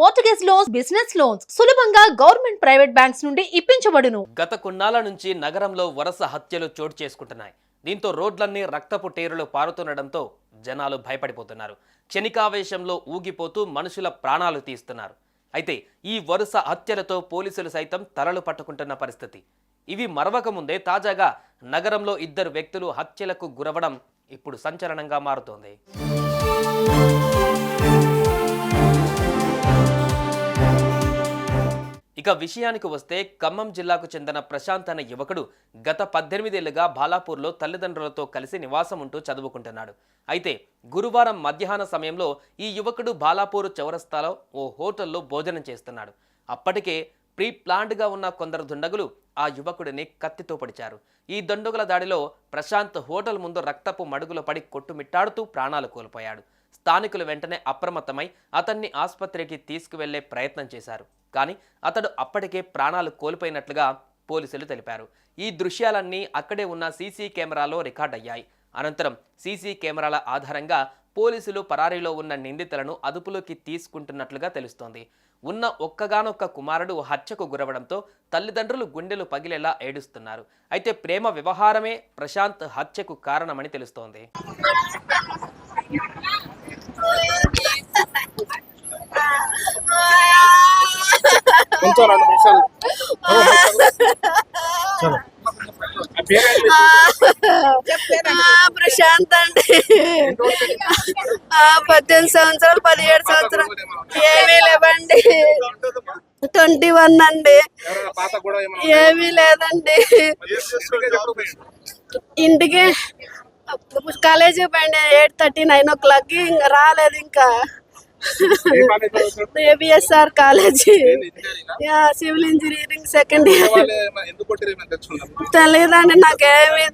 Mortgage loans business loans సులభంగా government private banks నుండి ఇప్పించబడును. గత కొన్నాళ్ళ నుంచి నగరంలో వరుస హత్యలు చోటు చేసుకుంటున్నాయి. దీంతో రోడ్లన్నీ రక్తపు టేరులు పారుతుండడంతో జనాలు భయపడిపోతున్నారు. క్షణికావేశంలో ఊగిపోతూ మనుషుల ప్రాణాలు తీస్తున్నారు. అయితే ఈ వరుస హత్యలతో పోలీసులు సైతం తలలు పట్టుకుంటున్న పరిస్థితి. ఇవి మరవక ముందే తాజాగా నగరంలో ఇద్దరు వ్యక్తులు హత్యలకు గురవడం ఇప్పుడు సంచలనంగా మారుతోంది. ఇక విషయానికి వస్తే ఖమ్మం జిల్లాకు చెందిన ప్రశాంత్ అనే యువకుడు గత పద్దెనిమిదేళ్ళుగా బాలాపూర్లో తల్లిదండ్రులతో కలిసి నివాసం ఉంటూ చదువుకుంటున్నాడు. అయితే గురువారం మధ్యాహ్న సమయంలో ఈ యువకుడు బాలాపూర్ చౌరస్తాలో ఓ హోటల్లో భోజనం చేస్తున్నాడు. అప్పటికే ప్రీ ప్లాన్డ్గా ఉన్న కొందరు దుండగులు ఆ యువకుడిని కత్తితో పడిచారు. ఈ దండుగుల దాడిలో ప్రశాంత్ హోటల్ ముందు రక్తపు మడుగులో పడి కొట్టుమిట్టాడుతూ ప్రాణాలు కోల్పోయాడు. స్థానికులు వెంటనే అప్రమత్తమై అతన్ని ఆసుపత్రికి తీసుకువెళ్ళే ప్రయత్నం చేశారు. కానీ అతడు అప్పటికే ప్రాణాలు కోల్పోయినట్లుగా పోలీసులు తెలిపారు. ఈ దృశ్యాలన్నీ అక్కడే ఉన్న సీసీ కెమెరాలో రికార్డ్ అయ్యాయి. అనంతరం సీసీ కెమెరాల ఆధారంగా పోలీసులు పరారీలో ఉన్న నిందితులను అదుపులోకి తీసుకుంటున్నట్లుగా తెలుస్తోంది. ఉన్న ఒక్కగానొక్క కుమారుడు హత్యకు గురవడంతో తల్లిదండ్రులు గుండెలు పగిలేలా ఏడుస్తున్నారు. అయితే ప్రేమ వ్యవహారమే ప్రశాంత్ హత్యకు కారణమని తెలుస్తోంది. రెండు నిమిషాలు చలో. ప్రశాంత్ అండి. పద్దెనిమిది సంవత్సరాలు పదిహేడు సంవత్సరాలు. ఏమీ లేవండి. ట్వంటీ వన్ అండి. ఏమీ లేదండి. ఇంటికి కాలేజీకి పోయింది ఎయిట్ థర్టీ నైన్ ఓ క్లాక్కి ఇంకా రాలేదు ఇంకా? ABSR college civil engineering second year? తెలియదండి నాకేమి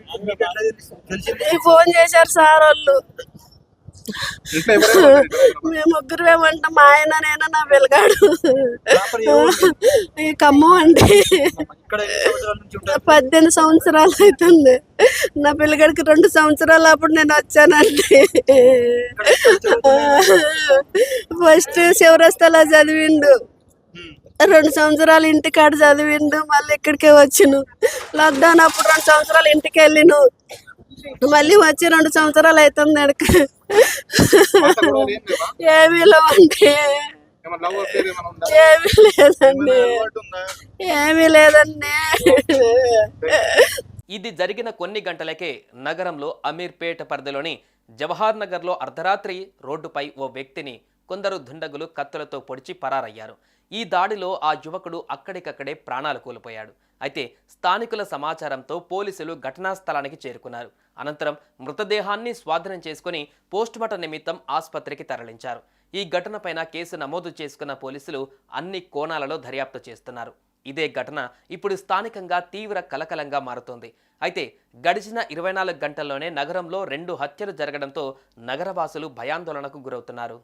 ఫోన్ చేశారు సార్ వాళ్ళు? మేము ముగ్గురు ఏమంటాం మా ఆయన నేను నా పిల్లగాడు. ఈ ఖమ్మం అండి. పద్దెనిమిది సంవత్సరాలు అవుతుంది. నా పిల్లగాడికి రెండు సంవత్సరాలు అప్పుడు నేను వచ్చానండి. ఫస్ట్ శివరస్తలా చదివిండు. రెండు సంవత్సరాలు ఇంటికాడ చదివిండు. మళ్ళీ ఇక్కడికే వచ్చిను. లాక్డౌన్ అప్పుడు రెండు సంవత్సరాలు ఇంటికి వెళ్ళిను. మళ్ళీ వచ్చి రెండు సంవత్సరాలు అవుతుంది ఏమీ లేవండి? ఏమీ లేదండి ఏమీ లేదండి ఇది జరిగిన కొన్ని గంటలకే నగరంలో అమీర్పేట పరిధిలోని జవహర్ నగర్లో అర్ధరాత్రి రోడ్డుపై ఓ వ్యక్తిని కొందరు దుండగులు కత్తులతో పొడిచి పరారయ్యారు. ఈ దాడిలో ఆ యువకుడు అక్కడికక్కడే ప్రాణాలు కోల్పోయాడు. అయితే స్థానికుల సమాచారంతో పోలీసులు ఘటనా స్థలానికి చేరుకున్నారు. అనంతరం మృతదేహాన్ని స్వాధీనం చేసుకుని పోస్టుమార్టం నిమిత్తం ఆసుపత్రికి తరలించారు. ఈ ఘటనపైన కేసు నమోదు చేసుకున్న పోలీసులు అన్ని కోణాలలో దర్యాప్తు చేస్తున్నారు. ఇదే ఘటన ఇప్పుడు స్థానికంగా తీవ్ర కలకలంగా మారుతోంది. అయితే గడిచిన ఇరవై నాలుగు గంటల్లోనే నగరంలో రెండు హత్యలు జరగడంతో నగరవాసులు భయాందోళనకు గురవుతున్నారు.